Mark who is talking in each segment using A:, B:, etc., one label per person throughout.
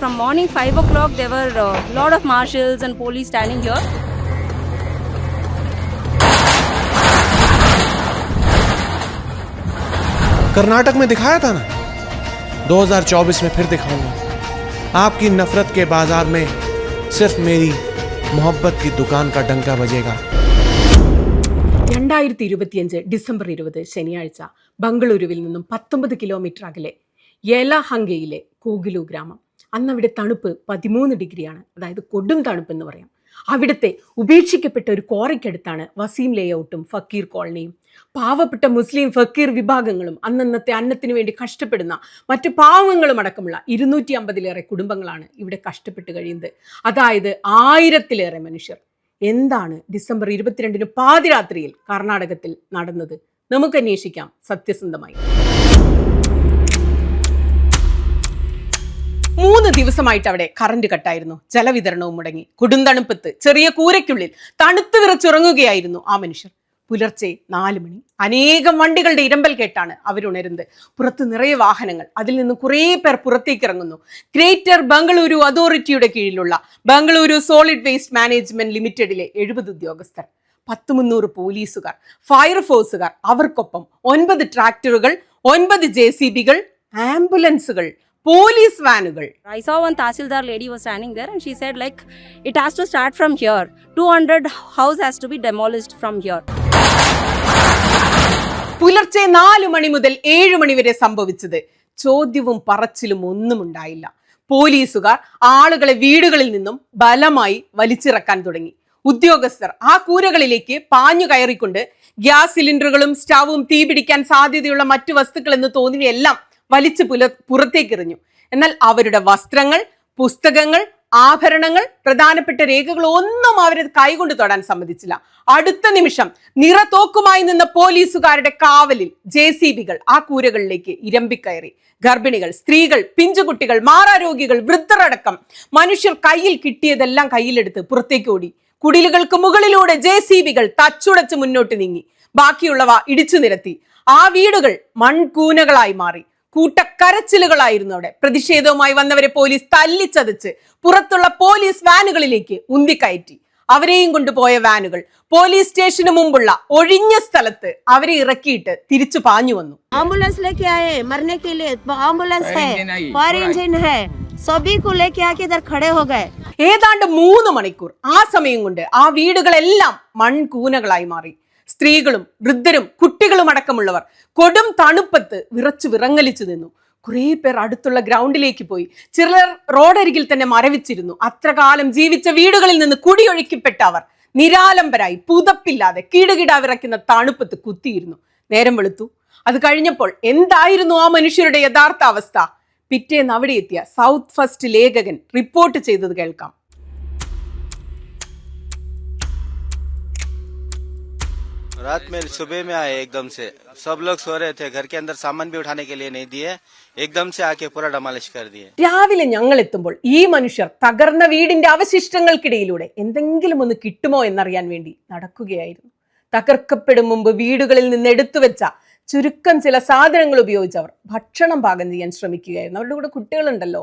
A: from morning 5 o'clock, there were a lot of marshals and police standing here.
B: Karnataka में दिखाया था ना 2024 में फिर दिखाऊंगा आपकी नफरत के बाजार में सिर्फ मेरी मोहब्बत की दुकान का डंका बजेगा
C: രണ്ടായിരത്തി ഇരുപത്തിയഞ്ച് ഡിസംബർ ഇരുപത് ശനിയാഴ്ച ബംഗളൂരുവിൽ നിന്നും പത്തൊമ്പത് കിലോമീറ്റർ അകലെ യേലഹങ്കയിലെ കോഗിലു ഗ്രാമം അന്നവിടെ തണുപ്പ് പതിമൂന്ന് ഡിഗ്രിയാണ്. അതായത് കൊടും തണുപ്പ് എന്ന് പറയാം. അവിടുത്തെ ഉപേക്ഷിക്കപ്പെട്ട ഒരു കോറയ്ക്കടുത്താണ് വസീം ലേഔട്ടും ഫക്കീർ കോളനിയും. പാവപ്പെട്ട മുസ്ലിം ഫക്കീർ വിഭാഗങ്ങളും അന്നന്നത്തെ അന്നത്തിനു വേണ്ടി കഷ്ടപ്പെടുന്ന മറ്റ് പാവങ്ങളും അടക്കമുള്ള ഇരുന്നൂറ്റി അമ്പതിലേറെ കുടുംബങ്ങളാണ് ഇവിടെ കഷ്ടപ്പെട്ട് കഴിയുന്നത്. അതായത് ആയിരത്തിലേറെ മനുഷ്യർ. എന്താണ് ഡിസംബർ ഇരുപത്തിരണ്ടിന് പാതിരാത്രിയിൽ കർണാടകത്തിൽ നടന്നത്? നമുക്ക് അന്വേഷിക്കാം സത്യസന്ധമായി. മൂന്ന് ദിവസമായിട്ട് അവിടെ കറണ്ട് കട്ടായിരുന്നു ജലവിതരണവും മുടങ്ങി. കൊടുന്തണുപ്പത്ത് ചെറിയ കൂരയ്ക്കുള്ളിൽ തണുത്തു വിറച്ചുറങ്ങുകയായിരുന്നു ആ മനുഷ്യർ. പുലർച്ചെ നാല് മണി. അനേകം വണ്ടികളുടെ ഇരമ്പൽ കേട്ടാണ് അവരുണരുന്നത് പുറത്ത് നിറയെ വാഹനങ്ങൾ. അതിൽ നിന്ന് കുറേ പേർ പുറത്തേക്ക് ഇറങ്ങുന്നു. ഗ്രേറ്റർ ബംഗളൂരു അതോറിറ്റിയുടെ കീഴിലുള്ള ബംഗളൂരു സോളിഡ് വേസ്റ്റ് മാനേജ്മെന്റ് ലിമിറ്റഡിലെ എഴുപത് ഉദ്യോഗസ്ഥർ പത്ത് മുന്നൂറ് പോലീസുകാർ ഫയർഫോഴ്സുകാർ അവർക്കൊപ്പം ഒൻപത് ട്രാക്ടറുകൾ ഒൻപത് ജെ സി ബികൾ ആംബുലൻസുകൾ പോലീസ് വാനുകൾ.
A: I saw one Tahsildar lady was standing there like it has to start from here here. 200 house has to be demolished from here
C: പുലർച്ചെ നാലു മണി മുതൽ ഏഴു മണി വരെ സംഭവിച്ചത്. ചോദ്യവും പറച്ചിലും ഒന്നും ഉണ്ടായില്ല. പോലീസുകാർ ആളുകളെ വീടുകളിൽ നിന്നും ബലമായി വലിച്ചിറക്കാൻ തുടങ്ങി. ഉദ്യോഗസ്ഥർ ആ കൂരകളിലേക്ക് പാഞ്ഞു കയറിക്കൊണ്ട് ഗ്യാസ് സിലിണ്ടറുകളും സ്റ്റവും തീപിടിക്കാൻ സാധ്യതയുള്ള മറ്റു വസ്തുക്കൾ എന്ന് തോന്നിയവയെല്ലാം വലിച്ചു പുല പുറത്തേക്കെറിഞ്ഞു. എന്നാൽ അവരുടെ വസ്ത്രങ്ങൾ പുസ്തകങ്ങൾ ആഭരണങ്ങൾ പ്രധാനപ്പെട്ട രേഖകൾ ഒന്നും അവരെ കൈകൊണ്ട് തൊടാൻ സമ്മതിച്ചില്ല. അടുത്ത നിമിഷം നിറത്തോക്കുമായി നിന്ന പോലീസുകാരുടെ കാവലിൽ ജെ സി ബികൾ ആ കൂരകളിലേക്ക് ഇരമ്പിക്കയറി. ഗർഭിണികൾ സ്ത്രീകൾ പിഞ്ചുകുട്ടികൾ മാറാരോഗികൾ വൃദ്ധരടക്കം മനുഷ്യർ കയ്യിൽ കിട്ടിയതെല്ലാം കയ്യിലെടുത്ത് പുറത്തേക്ക് ഓടി. കുടിലുകൾക്ക് മുകളിലൂടെ ജെ സി ബികൾ തച്ചുടച്ച് മുന്നോട്ട് നീങ്ങി. ബാക്കിയുള്ളവ ഇടിച്ചു നിരത്തി. ആ വീടുകൾ മൺകൂനകളായി മാറി. കൂട്ടക്കരച്ചിലുകളായിരുന്നു അവിടെ. പ്രതിഷേധവുമായി വന്നവരെ പോലീസ് തല്ലിച്ചതച്ച് പുറത്തുള്ള പോലീസ് വാനുകളിലേക്ക് ഉന്തിക്കയറ്റി. അവരെയും കൊണ്ടുപോയ വാനുകൾ പോലീസ് സ്റ്റേഷന് മുമ്പുള്ള ഒഴിഞ്ഞ സ്ഥലത്ത് അവരെ ഇറക്കിയിട്ട് തിരിച്ചു പാഞ്ഞു വന്നു.
D: ആംബുലൻസിലേക്ക് ആംബുലൻസ്
C: ഏതാണ്ട് മൂന്ന് മണിക്കൂർ ആ സമയം കൊണ്ട് ആ വീടുകളെല്ലാം മൺകൂനകളായി മാറി. സ്ത്രീകളും വൃദ്ധരും കുട്ടികളും അടക്കമുള്ളവർ കൊടും തണുപ്പത്ത് വിറച്ചു വിറങ്ങലിച്ചു നിന്നു. കുറെ പേർ അടുത്തുള്ള ഗ്രൗണ്ടിലേക്ക് പോയി. ചിലർ റോഡരികിൽ തന്നെ മരവിച്ചിരുന്നു. അത്ര കാലം ജീവിച്ച വീടുകളിൽ നിന്ന് കുടിയൊഴിക്കപ്പെട്ട അവർ നിരാലംബരായി പുതപ്പില്ലാതെ കീടുകിടാ വിറയ്ക്കുന്ന തണുപ്പത്ത് കുത്തിയിരുന്നു. നേരം വെളുത്തു. അത് കഴിഞ്ഞപ്പോൾ എന്തായിരുന്നു ആ മനുഷ്യരുടെ യഥാർത്ഥ അവസ്ഥ? പിറ്റേന്ന് അവിടെ എത്തിയ സൗത്ത് ഫസ്റ്റ് ലേഖകൻ റിപ്പോർട്ട് ചെയ്തത് കേൾക്കാം.
E: रात में सुबह में आए एकदम से सब लोग सो रहे थे घर के अंदर सामान भी उठाने के लिए नहीं दिए एकदम से आके पूरा डमालिश कर दिए
C: രാവിലെ ഞങ്ങൾ എത്തുമ്പോൾ ഈ മനുഷ്യർ തകർന്ന വീടിന്റെ അവശിഷ്ടങ്ങൾക്കിടയിലൂടെ എന്തെങ്കിലും ഒന്ന് കിട്ടുമോ എന്നറിയാൻ വേണ്ടി നടക്കുകയായിരുന്നു തകർക്കപ്പെടും മുമ്പ് വീടുകളിൽ നിന്ന് എടുത്തു വെച്ച ചുരുക്കം ചില സാധനങ്ങൾ ഉപയോഗിച്ച് അവർ ഭക്ഷണം പാകം ചെയ്യാൻ ശ്രമിക്കുകയായിരുന്നു അവരുടെ കൂടെ കുട്ടികളുണ്ടല്ലോ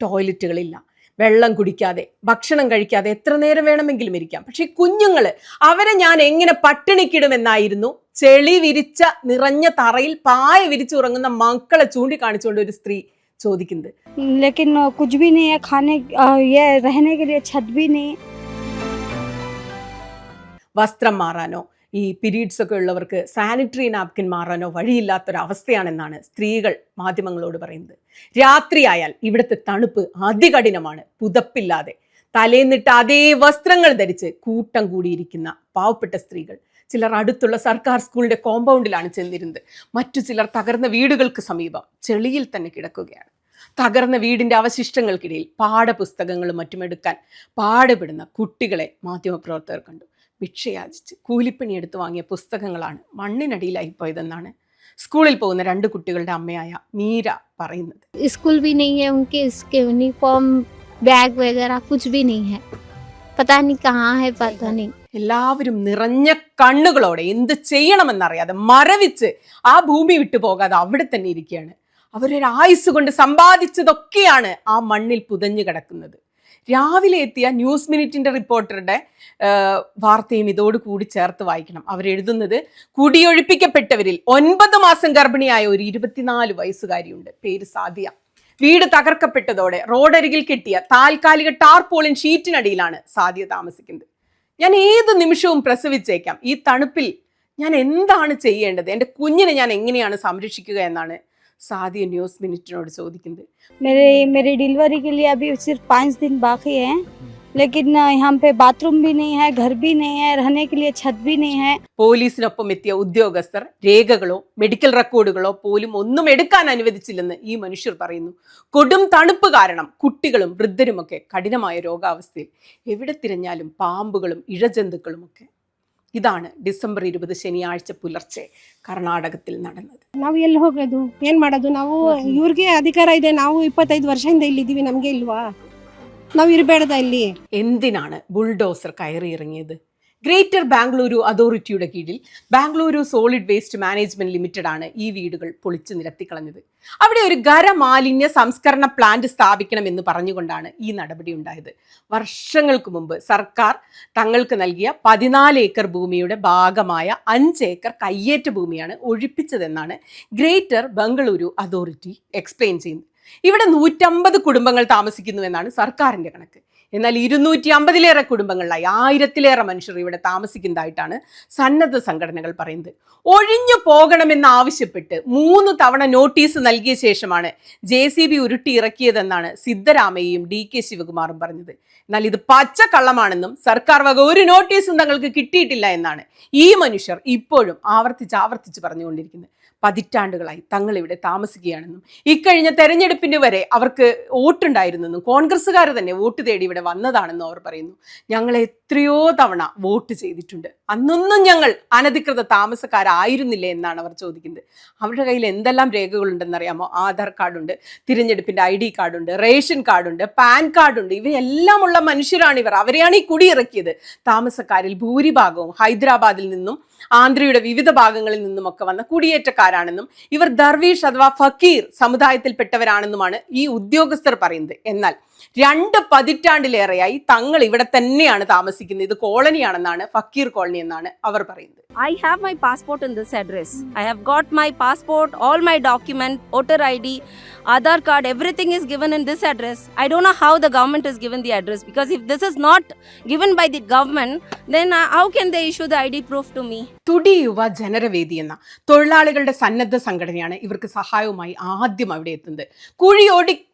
C: ടോയ്ലറ്റുകളില്ല വെള്ളം കുടിക്കാതെ ഭക്ഷണം കഴിക്കാതെ എത്ര നേരം വേണമെങ്കിലും ഇരിക്കാം. പക്ഷെ കുഞ്ഞുങ്ങൾ അവരെ ഞാൻ എങ്ങനെ പട്ടിണിക്കിടുമെന്നായിരുന്നു ചെളി വിരിച്ച നിറഞ്ഞ തറയിൽ പായ വിരിച്ചുറങ്ങുന്ന മക്കളെ ചൂണ്ടിക്കാണിച്ചുകൊണ്ട് ഒരു സ്ത്രീ ചോദിക്കുന്നത്. വസ്ത്രം മാറാനോ ഈ പീരീഡ്സ് ഒക്കെ ഉള്ളവർക്ക് സാനിറ്ററി നാപ്കിൻ മാറാനോ വഴിയില്ലാത്തൊരവസ്ഥയാണെന്നാണ് സ്ത്രീകൾ മാധ്യമങ്ങളോട് പറയുന്നത്. രാത്രിയായാൽ ഇവിടുത്തെ തണുപ്പ് അതികഠിനമാണ് പുതപ്പില്ലാതെ. തലേന്നിട്ട് അതേ വസ്ത്രങ്ങൾ ധരിച്ച് കൂട്ടം കൂടിയിരിക്കുന്ന പാവപ്പെട്ട സ്ത്രീകൾ. ചിലർ അടുത്തുള്ള സർക്കാർ സ്കൂളിന്റെ കോമ്പൗണ്ടിലാണ് ചെന്നിരുന്നത്. മറ്റു ചിലർ തകർന്ന വീടുകൾക്ക് സമീപം ചെളിയിൽ തന്നെ കിടക്കുകയാണ്. തകർന്ന വീടിന്റെ അവശിഷ്ടങ്ങൾക്കിടയിൽ പാഠപുസ്തകങ്ങളും മറ്റും എടുക്കാൻ പാടുപെടുന്ന കുട്ടികളെ മാധ്യമപ്രവർത്തകർ കണ്ടു. ഭിക്ഷയാചിച്ച് കൂലിപ്പണി എടുത്തു വാങ്ങിയ പുസ്തകങ്ങളാണ് മണ്ണിനടിയിലായി പോയതെന്നാണ് സ്കൂളിൽ പോകുന്ന രണ്ട് കുട്ടികളുടെ അമ്മയായ മീര പറയുന്നത്
F: स्कूल भी नहीं है उनके इसके यूनिफॉर्म बैग वगैरह कुछ भी नहीं है पता नहीं कहाँ है पता नहीं
C: എല്ലാവരും നിറഞ്ഞ കണ്ണുകളോടെ എന്ത് ചെയ്യണമെന്നറിയാതെ മരവിച്ച് ആ ഭൂമി വിട്ടു പോകാതെ അവിടെ തന്നെ ഇരിക്കുകയാണ് അവരൊരു ആയുസ് കൊണ്ട് സമ്പാദിച്ചതൊക്കെയാണ് ആ മണ്ണിൽ പുതഞ്ഞു കിടക്കുന്നത് രാവിലെ എത്തിയ ന്യൂസ് മിനിറ്റിന്റെ റിപ്പോർട്ടറുടെ വാർത്തയും ഇതോട് കൂടി ചേർത്ത് വായിക്കണം. അവരെഴുതുന്നത് കുടിയൊഴിപ്പിക്കപ്പെട്ടവരിൽ ഒൻപത് മാസം ഗർഭിണിയായ ഒരു ഇരുപത്തിനാല് വയസ്സുകാരിയുണ്ട്. പേര് സാദിയ. വീട് തകർക്കപ്പെട്ടതോടെ റോഡരികിൽ കെട്ടിയ താൽക്കാലിക ടാർപോളിൻ ഷീറ്റിനടിയിലാണ് സാദിയ താമസിക്കുന്നത്. ഞാൻ ഏത് നിമിഷവും പ്രസവിച്ചേക്കാം. ഈ തണുപ്പിൽ ഞാൻ എന്താണ് ചെയ്യേണ്ടത്? എന്റെ കുഞ്ഞിനെ ഞാൻ എങ്ങനെയാണ് സംരക്ഷിക്കുക എന്നാണ് സാദിയ ന്യൂസ് മിനിറ്റിനോട് ചോദിക്കുന്നത്
G: मेरे मेरी डिलीवरी के लिए अभी सिर्फ पाँच दिन बाकी हैं लेकिन अ, यहाँ पे बाथरूम भी नहीं है घर भी नहीं है रहने के लिए छत भी नहीं है
C: പോലീസിനൊപ്പം എത്തിയ ഉദ്യോഗസ്ഥർ രേഖകളോ മെഡിക്കൽ റെക്കോർഡുകളോ പോലും ഒന്നും എടുക്കാൻ അനുവദിച്ചില്ലെന്ന് ഈ മനുഷ്യർ പറയുന്നു കൊടും തണുപ്പ് കാരണം കുട്ടികളും വൃദ്ധരുമൊക്കെ കഠിനമായ രോഗാവസ്ഥയിൽ എവിടെ തിരഞ്ഞാലും പാമ്പുകളും ഇഴജന്തുക്കളും ഒക്കെ ഇതാണ് ഡിസംബർ ഇരുപത് ശനിയാഴ്ച പുലർച്ചെ കർണാടകത്തിൽ നടന്നത്
H: ನಾವು ಎಲ್ಲಿ ಹೋಗೋದು ಏನ್ ಮಾಡೋದು ನಾವು ಇವ್ರಿಗೆ ಅಧಿಕಾರ ಇದೆ ನಾವು ಇಪ್ಪತ್ತೈದು ವರ್ಷದಿಂದ ಇಲ್ಲಿದ್ದೀವಿ ನಮ್ಗೆ ಇಲ್ವಾ ನಾವು ಇರಬೇಡದ ಇಲ್ಲಿ
C: എന്തിനാണ് ബുൾഡോസർ കയറിയിറങ്ങിയത് ഗ്രേറ്റർ ബാംഗ്ലൂരു അതോറിറ്റിയുടെ കീഴിൽ Bengaluru solid waste management limited ആണ് ഈ വീടുകൾ പൊളിച്ചു നിരത്തിക്കളഞ്ഞത്. അവിടെ ഒരു ഖരമാലിന്യ സംസ്കരണ പ്ലാന്റ് സ്ഥാപിക്കണമെന്ന് പറഞ്ഞുകൊണ്ടാണ് ഈ നടപടി ഉണ്ടായത്. വർഷങ്ങൾക്ക് മുമ്പ് സർക്കാർ തങ്ങൾക്ക് നൽകിയ പതിനാല് ഏക്കർ ഭൂമിയുടെ ഭാഗമായ അഞ്ച് ഏക്കർ കയ്യേറ്റ ഭൂമിയാണ് ഒഴിപ്പിച്ചതെന്നാണ് ഗ്രേറ്റർ ബംഗളൂരു അതോറിറ്റി എക്സ്പ്ലെയിൻ ചെയ്യുന്നത്. ഇവിടെ നൂറ്റമ്പത് കുടുംബങ്ങൾ താമസിക്കുന്നുവെന്നാണ് സർക്കാരിന്റെ കണക്ക്. എന്നാൽ ഇരുന്നൂറ്റി അമ്പതിലേറെ കുടുംബങ്ങളിലായി. ആയിരത്തിലേറെ മനുഷ്യർ ഇവിടെ താമസിക്കുന്നതായിട്ടാണ് സന്നദ്ധ സംഘടനകൾ പറയുന്നത്. ഒഴിഞ്ഞു പോകണമെന്ന് ആവശ്യപ്പെട്ട് മൂന്ന് തവണ നോട്ടീസ് നൽകിയ ശേഷമാണ് ജെ സി ബി ഉരുട്ടി ഇറക്കിയതെന്നാണ് സിദ്ധരാമയ്യയും ഡി കെ ശിവകുമാറും പറഞ്ഞത്. എന്നാൽ ഇത് പച്ചക്കള്ളമാണെന്നും സർക്കാർ വക ഒരു നോട്ടീസും തങ്ങൾക്ക് കിട്ടിയിട്ടില്ല എന്നാണ് ഈ മനുഷ്യർ ഇപ്പോഴും ആവർത്തിച്ച് ആവർത്തിച്ച് പറഞ്ഞുകൊണ്ടിരിക്കുന്നത്. പതിറ്റാണ്ടുകളായി തങ്ങൾ ഇവിടെ താമസിക്കുകയാണെന്നും ഇക്കഴിഞ്ഞ തെരഞ്ഞെടുപ്പിന് വരെ അവർക്ക് വോട്ടുണ്ടായിരുന്നെന്നും കോൺഗ്രസ്സുകാർ തന്നെ വോട്ട് തേടി ഇവിടെ വന്നതാണെന്നും അവർ പറയുന്നു. ഞങ്ങൾ എത്രയോ തവണ വോട്ട് ചെയ്തിട്ടുണ്ട്. അന്നൊന്നും ഞങ്ങൾ അനധികൃത താമസക്കാരായിരുന്നില്ലേ എന്നാണ് അവർ ചോദിക്കുന്നത്. അവരുടെ കയ്യിൽ എന്തെല്ലാം രേഖകളുണ്ടെന്നറിയാമോ? ആധാർ കാർഡുണ്ട് തിരഞ്ഞെടുപ്പിന്റെ ഐ ഡി കാർഡുണ്ട് റേഷൻ കാർഡുണ്ട് പാൻ കാർഡുണ്ട്. ഇവയെല്ലാം ഉള്ള മനുഷ്യരാണ് ഇവർ. അവരെയാണ് ഈ കുടിയിറക്കിയത്. താമസക്കാരിൽ ഭൂരിഭാഗവും ഹൈദരാബാദിൽ നിന്നും ആന്ധ്രയുടെ വിവിധ ഭാഗങ്ങളിൽ നിന്നുമൊക്കെ വന്ന കുടിയേറ്റക്കാരാണെന്നും ഇവർ ദർവീഷ് അഥവാ ഫക്കീർ സമുദായത്തിൽപ്പെട്ടവരാണെന്നുമാണ് ഈ ഉദ്യോഗസ്ഥർ പറയുന്നത്. എന്നാൽ രണ്ട് പതിറ്റാണ്ടിലേറെയായി തങ്ങൾ ഇവിടെ തന്നെയാണ് താമസിക്കുന്നത്. ഇത് കോളനിയാണെന്നാണ് ഫക്കീർ കോളനി എന്നാണ് അവർ പറയുന്നത്.
A: I have my passport in this address I have got my passport all my document voter I D Aadhaar card everything is given in this address I do know how the government is given the address because if this is not given by the government then how can the issue the I D proof to me
C: തുടി യുവ ജനരവേദി എന്ന തൊഴിലാളികളുടെ സന്നദ്ധ സംഘടനയാണ് ഇവർക്ക് സഹായവുമായി ആദ്യം അവിടെ എത്തുന്നത്. കുഴി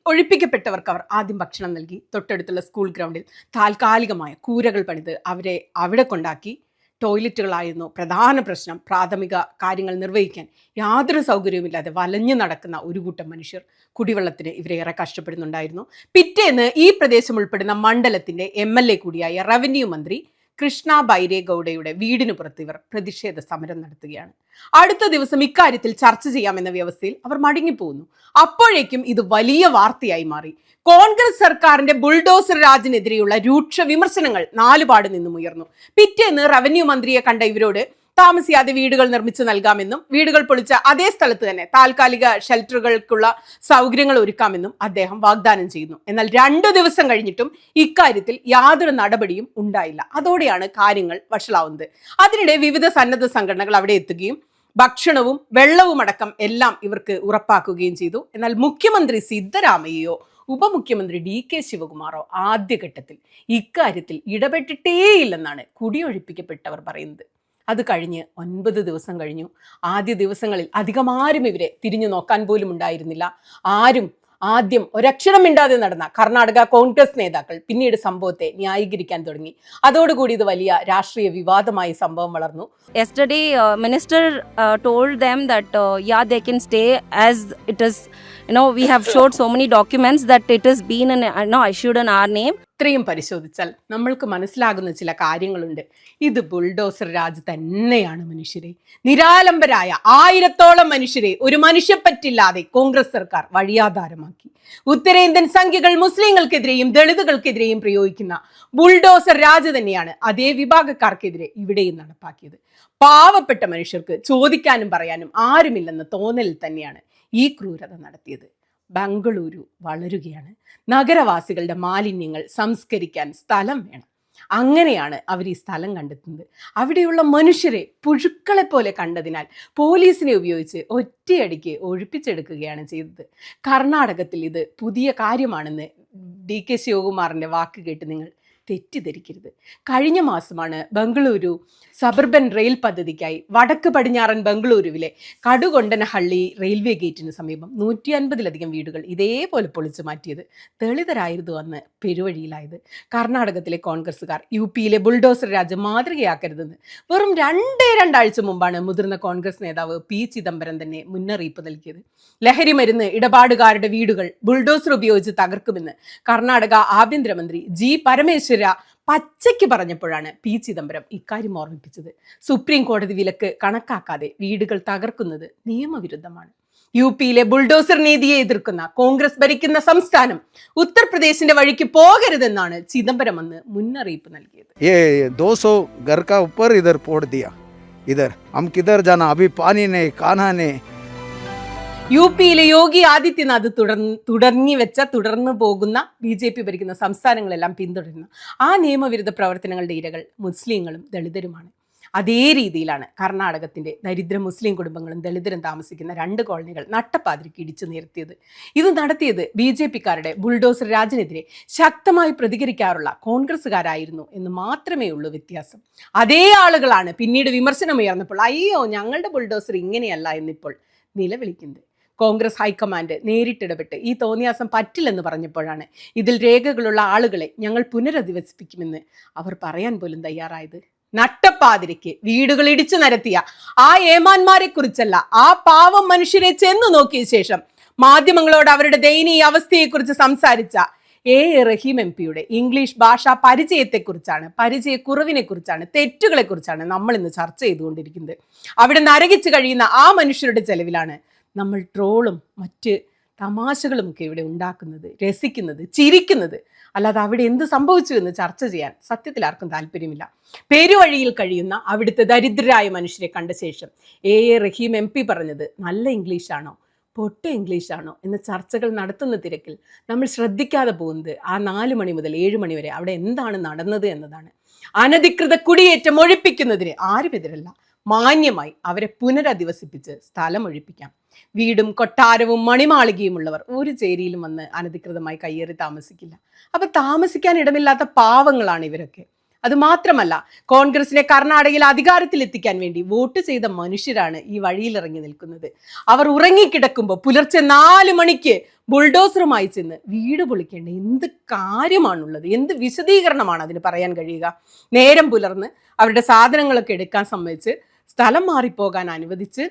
C: ഒഴിപ്പിക്കപ്പെട്ടവർക്ക് അവർ ആദ്യം ഭക്ഷണം നൽകി തൊട്ടടുത്തുള്ള സ്കൂൾ ഗ്രൗണ്ടിൽ താൽക്കാലികമായ കൂരകൾ പണിത് അവരെ അവിടെ കൊണ്ടാക്കി ടോയ്ലറ്റുകളായിരുന്നു പ്രധാന പ്രശ്നം. പ്രാഥമിക കാര്യങ്ങൾ നിർവഹിക്കാൻ യാതൊരു സൗകര്യവുമില്ലാതെ വലഞ്ഞു നടക്കുന്ന ഒരു കൂട്ടം മനുഷ്യർ കുടിവെള്ളത്തിന് ഇവരെ ഏറെ കഷ്ടപ്പെടുന്നുണ്ടായിരുന്നു. പിറ്റേന്ന് ഈ പ്രദേശം ഉൾപ്പെടുന്ന മണ്ഡലത്തിന്റെ എം എൽ എ കൂടിയായ റവന്യൂ മന്ത്രി കൃഷ്ണ ബൈരേഗൌഡയുടെ വീടിന് പുറത്ത് ഇവർ പ്രതിഷേധ സമരം നടത്തുകയാണ്. അടുത്ത ദിവസം ഇക്കാര്യത്തിൽ ചർച്ച ചെയ്യാമെന്ന വ്യവസ്ഥയിൽ അവർ മടങ്ങിപ്പോകുന്നു. അപ്പോഴേക്കും ഇത് വലിയ വാർത്തയായി മാറി. കോൺഗ്രസ് സർക്കാരിന്റെ ബുൾഡോസർ രാജിനെതിരെയുള്ള രൂക്ഷ വിമർശനങ്ങൾ നാലുപാട് നിന്നും ഉയർന്നു. പിറ്റേന്ന് റവന്യൂ മന്ത്രിയെ കണ്ട ഇവരോട് താമസിയാതെ വീടുകൾ നിർമ്മിച്ച് നൽകാമെന്നും വീടുകൾ പൊളിച്ച അതേ സ്ഥലത്ത് തന്നെ താൽക്കാലിക ഷെൽട്ടറുകൾക്കുള്ള സൗകര്യങ്ങൾ ഒരുക്കാമെന്നും അദ്ദേഹം വാഗ്ദാനം ചെയ്യുന്നു. എന്നാൽ രണ്ടു ദിവസം കഴിഞ്ഞിട്ടും ഇക്കാര്യത്തിൽ യാതൊരു നടപടിയും ഉണ്ടായില്ല. അതോടെയാണ് കാര്യങ്ങൾ വഷളാവുന്നത്. അതിനിടെ വിവിധ സന്നദ്ധ സംഘടനകൾ അവിടെ എത്തുകയും ഭക്ഷണവും വെള്ളവും അടക്കം എല്ലാം ഇവർക്ക് ഉറപ്പാക്കുകയും ചെയ്തു. എന്നാൽ മുഖ്യമന്ത്രി സിദ്ധരാമയ്യോ ഉപമുഖ്യമന്ത്രി ഡി കെ ശിവകുമാറോ ആദ്യഘട്ടത്തിൽ ഇക്കാര്യത്തിൽ ഇടപെട്ടിട്ടേയില്ലെന്നാണ് കുടിയൊഴിപ്പിക്കപ്പെട്ടവർ പറയുന്നത്. അത് കഴിഞ്ഞ് ഒൻപത് ദിവസം കഴിഞ്ഞു. ആദ്യ ദിവസങ്ങളിൽ അധികം ആരും ഇവരെ തിരിഞ്ഞു നോക്കാൻ പോലും ഉണ്ടായിരുന്നില്ല. ആരും ആദ്യം ഒരക്ഷരം മിണ്ടാതെ നടന്ന കർണാടക കോൺഗ്രസ് നേതാക്കൾ പിന്നീട് സംഭവത്തെ ന്യായീകരിക്കാൻ തുടങ്ങി. അതോടുകൂടി ഇത് വലിയ രാഷ്ട്രീയ വിവാദമായി സംഭവം വളർന്നു.
A: Yesterday minister told them that yeah they can stay as it is. You know, we have showed so many documents that it has been in, uh, no, issued in our.
C: ഇത്രയും പരിശോധിച്ചാൽ നമ്മൾക്ക് മനസ്സിലാകുന്ന ചില കാര്യങ്ങളുണ്ട്. ഇത് ബുൾഡോസർ രാജ് തന്നെയാണ് മനുഷ്യരെ. നിരാലംബരായ ആയിരത്തോളം മനുഷ്യരെ ഒരു മനുഷ്യപ്പറ്റില്ലാതെ കോൺഗ്രസ് സർക്കാർ വഴിയാധാരമാക്കി. ഉത്തരേന്ത്യൻ സംഖ്യകൾ മുസ്ലിങ്ങൾക്കെതിരെയും ദളിതുകൾക്കെതിരെയും പ്രയോഗിക്കുന്ന ബുൾഡോസർ രാജ് തന്നെയാണ് അതേ വിഭാഗക്കാർക്കെതിരെ ഇവിടെയും നടപ്പാക്കിയത്. പാവപ്പെട്ട മനുഷ്യർക്ക് ചോദിക്കാനും പറയാനും ആരുമില്ലെന്ന തോന്നൽ തന്നെയാണ് ഈ ക്രൂരത നടത്തിയത്. ബംഗളൂരു വളരുകയാണ്. നഗരവാസികളുടെ മാലിന്യങ്ങൾ സംസ്കരിക്കാൻ സ്ഥലം വേണം. അങ്ങനെയാണ് അവർ ഈ സ്ഥലം കണ്ടെത്തുന്നത്. അവിടെയുള്ള മനുഷ്യരെ പുഴുക്കളെ പോലെ കണ്ടതിനാൽ പോലീസിനെ ഉപയോഗിച്ച് ഒറ്റയടിക്ക് ഒഴിപ്പിച്ചെടുക്കുകയാണ് ചെയ്തത്. കർണാടകത്തിൽ ഇത് പുതിയ കാര്യമാണെന്ന് ഡി കെ ശിവകുമാറിന്റെ വാക്ക് കേട്ട് നിങ്ങൾ തെറ്റിദ്ധരിക്കരുത്. കഴിഞ്ഞ മാസമാണ് ബംഗളൂരു സബർബൻ റെയിൽ പദ്ധതിക്കായി വടക്ക് പടിഞ്ഞാറൻ ബംഗളൂരുവിലെ കടുകൊണ്ടനഹള്ളി റെയിൽവേ ഗേറ്റിന് സമീപം നൂറ്റി അൻപതിലധികം വീടുകൾ ഇതേപോലെ പൊളിച്ചു മാറ്റിയത് ദളിതരായിരുന്നു അന്ന് പെരുവഴിയിലായത്. കർണാടകത്തിലെ കോൺഗ്രസ്സുകാർ യു പിയിലെ ബുൾഡോസർ രാജ്യം മാതൃകയാക്കരുതെന്ന് വെറും രണ്ടേ രണ്ടാഴ്ച മുമ്പാണ് മുതിർന്ന കോൺഗ്രസ് നേതാവ് പി ചിദംബരം തന്നെ മുന്നറിയിപ്പ് നൽകിയത്. ലഹരി മരുന്ന് ഇടപാടുകാരുടെ വീടുകൾ ബുൾഡോസർ ഉപയോഗിച്ച് തകർക്കുമെന്ന് കർണാടക ആഭ്യന്തരമന്ത്രി ജി അക്ഷര പച്ചയ്ക്ക് പറഞ്ഞപ്പോഴാണ് പി ചിദംബരം ഇക്കാര്യം ഓർമ്മിപ്പിച്ചത്. സുപ്രീം കോടതി വിലക്ക് കണക്കാക്കാതെ വീടുകൾ തകർക്കുന്നത് നിയമവിരുദ്ധമാണ്. യു പിയിലെ ബുൾഡോസർ നീതിയെ എതിർക്കുന്ന കോൺഗ്രസ് ഭരിക്കുന്ന സംസ്ഥാനം ഉത്തർപ്രദേശിന്റെ വഴിക്ക് പോകരുതെന്നാണ് ചിദംബരം അന്ന് മുന്നറിയിപ്പ് നൽകിയത്.
I: ദോ സോ ഘർ കാ ഉപ്പർ ഇതർ പോട് ഇതർ ഹം കിതർ ജാന അഭി പാനിനെ നേ
C: യു പിയിലെ യോഗി ആദിത്യനാഥ് തുടർന്ന് തുടങ്ങി വെച്ച തുടർന്നു പോകുന്ന ബി ജെ പി ഭരിക്കുന്ന സംസ്ഥാനങ്ങളെല്ലാം പിന്തുടരുന്ന ആ നിയമവിരുദ്ധ പ്രവർത്തനങ്ങളുടെ ഇരകൾ മുസ്ലിങ്ങളും ദളിതരുമാണ്. അതേ രീതിയിലാണ് കർണാടകത്തിന്റെ ദരിദ്ര മുസ്ലിം കുടുംബങ്ങളും ദളിതരും താമസിക്കുന്ന രണ്ട് കോളനികൾ നട്ടപ്പാതിരിക്ക് ഇടിച്ചു നിർത്തിയത്. ഇത് നടത്തിയത് ബി ജെ പിക്കാരുടെ ബുൾഡോസർ രാജിനെതിരെ ശക്തമായി പ്രതികരിക്കാറുള്ള കോൺഗ്രസ്സുകാരായിരുന്നു എന്ന് മാത്രമേ ഉള്ളൂ വ്യത്യാസം. അതേ ആളുകളാണ് പിന്നീട് വിമർശനം ഉയർന്നപ്പോൾ അയ്യോ ഞങ്ങളുടെ ബുൾഡോസർ ഇങ്ങനെയല്ല എന്നിപ്പോൾ നിലവിളിക്കുന്നത്. കോൺഗ്രസ് ഹൈക്കമാൻഡ് നേരിട്ടിടപെട്ട് ഈ തോന്നിയാസം പറ്റില്ലെന്ന് പറഞ്ഞപ്പോഴാണ് ഇതിൽ രേഖകളുള്ള ആളുകളെ ഞങ്ങൾ പുനരധിവസിപ്പിക്കുമെന്ന് അവർ പറയാൻ പോലും തയ്യാറായത്. നട്ടപ്പാതിരയ്ക്ക് വീടുകൾ ഇടിച്ചു നിരത്തിയ ആ ഏമാന്മാരെ കുറിച്ചല്ല ആ പാവം മനുഷ്യരെ ചെന്നു നോക്കിയ ശേഷം മാധ്യമങ്ങളോട് അവരുടെ ദയനീയ അവസ്ഥയെക്കുറിച്ച് സംസാരിച്ച എ റഹീം എം പിയുടെ ഇംഗ്ലീഷ് ഭാഷാ പരിചയത്തെക്കുറിച്ചാണ് പരിചയക്കുറവിനെക്കുറിച്ചാണ് തെറ്റുകളെക്കുറിച്ചാണ് നമ്മൾ ഇന്ന് ചർച്ച ചെയ്തുകൊണ്ടിരിക്കുന്നത്. അവിടെ നരകിച്ച് കഴിയുന്ന ആ മനുഷ്യരുടെ ചെലവിലാണ് നമ്മൾ ട്രോളും മറ്റ് തമാശകളും ഒക്കെ ഇവിടെ ഉണ്ടാക്കുന്നത് രസിക്കുന്നത് ചിരിക്കുന്നത്. അല്ലാതെ അവിടെ എന്ത് സംഭവിച്ചു എന്ന് ചർച്ച ചെയ്യാൻ സത്യത്തിൽ ആർക്കും താല്പര്യമില്ല. പേരുവഴിയിൽ കഴിയുന്ന അവിടുത്തെ ദരിദ്രരായ മനുഷ്യരെ കണ്ട ശേഷം A. A. Rahim M P പറഞ്ഞത് നല്ല ഇംഗ്ലീഷാണോ പൊട്ട ഇംഗ്ലീഷാണോ എന്ന ചർച്ചകൾ നടത്തുന്ന തിരക്കിൽ നമ്മൾ ശ്രദ്ധിക്കാതെ പോകുന്നത് ആ നാല് മണി മുതൽ ഏഴ് മണി വരെ അവിടെ എന്താണ് നടന്നത് എന്നതാണ്. അനധികൃത കുടിയേറ്റം ഒഴിപ്പിക്കുന്നതിന് ആരും എതിരല്ല മാന്യമായി അവരെ പുനരധിവസിപ്പിച്ച് സ്ഥലം ഒഴിപ്പിക്കാം വീടും കൊട്ടാരവും മണിമാളികയും ഉള്ളവർ ഒരു ചേരിയിലും വന്ന് അനധികൃതമായി കയ്യേറി താമസിക്കില്ല. അപ്പൊ താമസിക്കാൻ ഇടമില്ലാത്ത പാവങ്ങളാണ് ഇവരൊക്കെ. അത് മാത്രമല്ല കോൺഗ്രസിനെ കർണാടകയിൽ അധികാരത്തിൽ എത്തിക്കാൻ വേണ്ടി വോട്ട് ചെയ്ത മനുഷ്യരാണ് ഈ വഴിയിൽ ഇറങ്ങി നിൽക്കുന്നത്. അവർ ഉറങ്ങിക്കിടക്കുമ്പോൾ പുലർച്ചെ നാല് മണിക്ക് ബുൾഡോസറുമായി ചെന്ന് വീട് പൊളിക്കേണ്ട എന്ത് കാര്യമാണുള്ളത്? എന്ത് വിശദീകരണമാണ് അതിന് പറയാൻ കഴിയുക? നേരം പുലർന്ന് അവരുടെ സാധനങ്ങളൊക്കെ എടുക്കാൻ സമ്മതിച്ച് സ്ഥലം മാറിപ്പോകാൻ അനുവദിച്ച്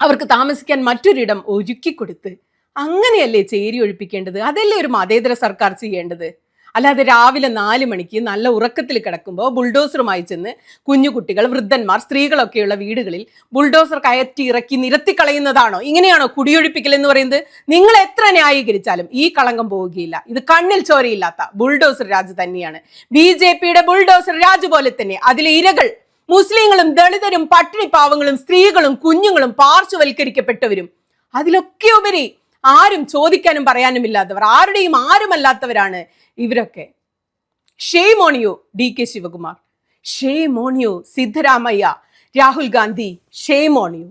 C: അവർക്ക് താമസിക്കാൻ മറ്റൊരിടം ഒരുക്കി കൊടുത്ത് അങ്ങനെയല്ലേ ചേരി ഒഴിപ്പിക്കേണ്ടത്? അതല്ലേ ഒരു മതേതര സർക്കാർ ചെയ്യേണ്ടത്? അല്ലാതെ രാവിലെ നാല് മണിക്ക് നല്ല ഉറക്കത്തിൽ കിടക്കുമ്പോൾ ബുൾഡോസറുമായി ചെന്ന് കുഞ്ഞുകുട്ടികൾ വൃദ്ധന്മാർ സ്ത്രീകളൊക്കെയുള്ള വീടുകളിൽ ബുൾഡോസർ കയറ്റി ഇറക്കി നിരത്തി കളയുന്നതാണോ? ഇങ്ങനെയാണോ കുടിയൊഴിപ്പിക്കൽ എന്ന് പറയുന്നത്? നിങ്ങൾ എത്ര ന്യായീകരിച്ചാലും ഈ കളങ്കം പോവുകയില്ല. ഇത് കണ്ണിൽ ചോരയില്ലാത്ത ബുൾഡോസർ രാജ് തന്നെയാണ്. ബി ജെ പിയുടെ ബുൾഡോസർ രാജ് പോലെ തന്നെ അതിലെ ഇരകൾ മുസ്ലിങ്ങളും ദളിതരും പട്ടിണിപ്പാവങ്ങളും സ്ത്രീകളും കുഞ്ഞുങ്ങളും പാർശ്വവൽക്കരിക്കപ്പെട്ടവരും. അതിലൊക്കെ ഉപരി ആരും ചോദിക്കാനും പറയാനും ഇല്ലാത്തവർ ആരുടെയും ആരുമല്ലാത്തവരാണ് ഇവരൊക്കെ. ഷേ മോണിയോ ഡി കെ ശിവകുമാർ. ഷേ മോണിയോ സിദ്ധരാമയ്യ രാഹുൽ ഗാന്ധി ഷേ മോണിയോ